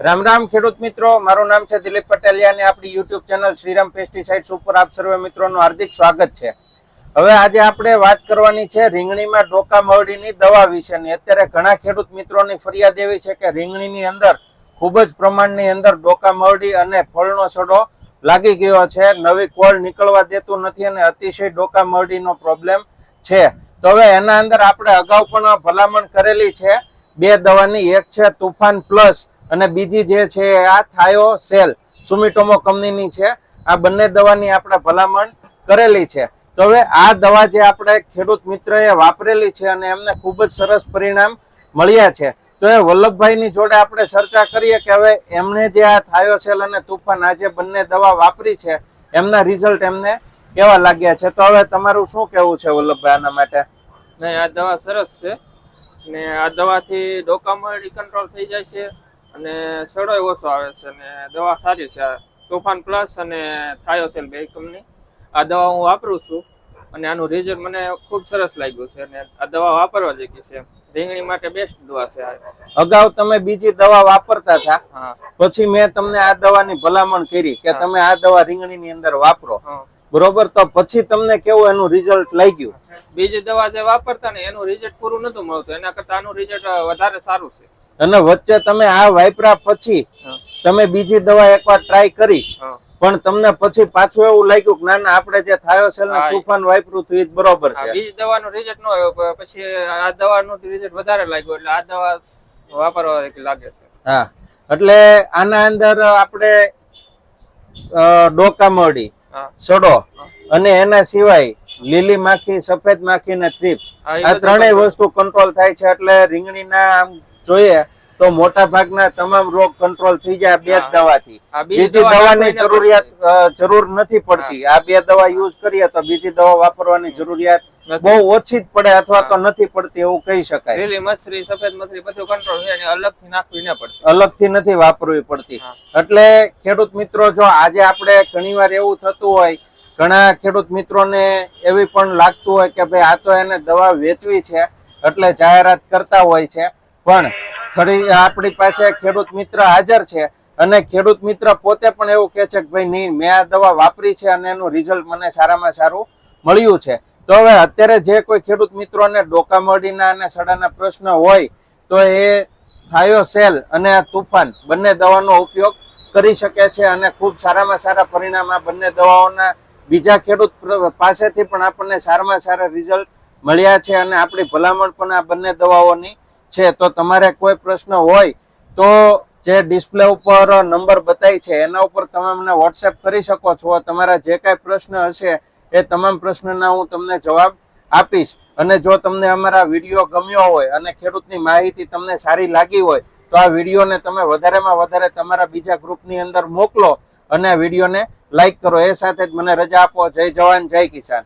રામ રામ ખેડૂત મિત્રો, મારું નામ છે દિલીપ પટેલિયા અને આપણી યુટ્યુબ ચેનલ શ્રીરામ પેસ્ટિસાઇડ્સ ઉપર આપ સર્વે મિત્રોનું હાર્દિક સ્વાગત છે. હવે આજે આપણે વાત કરવાની છે રીંગણીમાં ડોકા મરડીની દવા વિશેની. અત્યારે ઘણા ખેડૂત મિત્રોની ફરિયાદ એવી છે કે રીંગણીની અંદર ખૂબ જ પ્રમાણની અંદર ડોકા મરડી અને ફળનો સડો લાગી ગયો છે. નવી કોળ નીકળવા દેતું નથી અને અતિશય ડોકા મરડીનો પ્રોબ્લેમ છે. તો હવે એના અંદર આપણે અગાઉ પણ ભલામણ કરેલી છે. બે દવાની, એક છે તુફાન પ્લસ અને બીજી જે છે, આ થાયો સેલ સુમિટોમો કંપનીની છે. આ બંને દવાની આપણે ભલામણ કરેલી છે. તો હવે આ દવા જે આપણે ખેડૂત મિત્રએ વાપરેલી છે અને એમને ખૂબ જ સરસ પરિણામ મળ્યા છે. તો એ વલ્લભભાઈની જોડે આપણે ચર્ચા કરીએ કે હવે એમણે જે આ થાયો સેલ અને તુફાન આ જે બંને દવા વાપરી છે, એમના રિઝલ્ટ એમને કેવા લાગ્યા છે? તો હવે તમારું શું કેવું છે વલ્લભભાઈ આના માટે? નહીં, આ દવા સરસ છે. ને આ દવાથી ડોકામરડી કંટ્રોલ થઈ જાય છે. અને સડોય ઓછો આવે છે અને દવા સારી છે. તોફાન પ્લસ અને થાયોસેલ બે કંપની. આ દવા હું વાપરું છું અને આનું રિઝલ્ટ મને ખૂબ સરસ લાગ્યું છે અને આ દવા વાપરવા જેવી છે. રીંગણી માટે બેસ્ટ દવા છે અગાઉ તમે બીજી દવા વાપરતા હતા. પછી મેં તમને આ દવાની ભલામણ કરી કે તમે આ દવા રીંગણીની અંદર વાપરો. બરોબર? તો પછી તમને કેવું એનું રિઝલ્ટ લાગ્યું? બીજી દવા જે વાપરતા ને એનું રિઝલ્ટ પૂરું નતું મળતું. એના કરતા આનું રિઝલ્ટ વધારે સારું છે. અને વચ્ચે તમે આ વાપરા પછી તમે બીજી દવા એકવાર ટ્રાય કરી. પણ તમને પછી પાછું એવું લાગ્યું કે ના ના આપણે જે થાયો સેલ ને તુફાન વાપર્યું હતું એ જ બરોબર છે. બીજી દવાનું રિઝલ્ટ ન આવ્યો પછી આ દવાનું રિઝલ્ટ વધારે લાગ્યું એટલે આ દવા વાપરવા લાગે છે. હા. એટલે આના અંદર આપણે ડોકા મરડી સડો અને એના સિવાય લીલી માખી સફેદ માખી ને થ્રીપ્સ આ ત્રણેય વસ્તુ કંટ્રોલ થાય છે એટલે રીંગણીના આમ જોઈએ તો મોટા ભાગના તમામ રોગ કંટ્રોલ થઈ જાય બે જ દવાથી. બીજી દવાની જરૂરિયાત જરૂર નથી પડતી. આ બે દવા યુઝ કરીએ તો બીજી દવા વાપરવાની જરૂરિયાત બહુ ઓછી જ પડે અથવા તો નથી પડતી એવું કહી શકાય. લીલી મસરી સફેદ મસરી બધું કંટ્રોલ છે અલગથી નાખવી ના પડશે અલગથી નથી વાપરવી પડતી. એટલે ખેડૂત મિત્રો જો આજે આપણે ઘણીવાર એવું થતું હોય ઘણા ખેડૂત મિત્રોને એવી પણ લાગતું હોય કે ભાઈ આ તો એને દવા વેચવી છે એટલે જાહેરાત કરતા હોય છે. પણ ખરી આપણી પાસે ખેડૂત મિત્ર હાજર છે અને ખેડૂત મિત્ર પોતે પણ એવું કહે છે કે ભાઈ, નહીં, મેં આ દવા વાપરી છે અને એનું રિઝલ્ટ મને સારામાં સારું મળ્યું છે. તો હવે અત્યારે જે કોઈ ખેડૂત મિત્રોને ડોકા મળીના અને સડાના પ્રશ્ન હોય, તો એ થાયોસેલ અને તુફાન, બંને દવાનો ઉપયોગ કરી શકે છે અને ખૂબ સારામાં સારા પરિણામ આ બંને દવાઓના બીજા ખેડૂત પાસેથી પણ આપણને સારામાં સારા રિઝલ્ટ મળ્યા છે અને આપણી ભલામણ પણ આ બંને દવાઓની છે, તો તમારે કોઈ પ્રશ્ન હોય તો જે ડિસ્પ્લે ઉપર નંબર બતાવી છે, એના ઉપર તમે મને વોટ્સએપ કરી શકો છો. તમારા જે કાંઈ પ્રશ્ન હશે, એ તમામ પ્રશ્નના હું તમને જવાબ આપીશ. અને જો તમને અમારા વીડિયો ગમ્યો હોય અને ખેડૂતની માહિતી તમને સારી લાગી હોય, તો આ વિડીયોને તમે વધારેમાં વધારે તમારા બીજા ગ્રુપની અંદર મોકલો અને વિડીયોને લાઈક કરો. એ સાથે જ મને રજા આપો. જય જવાન, જય કિસાન.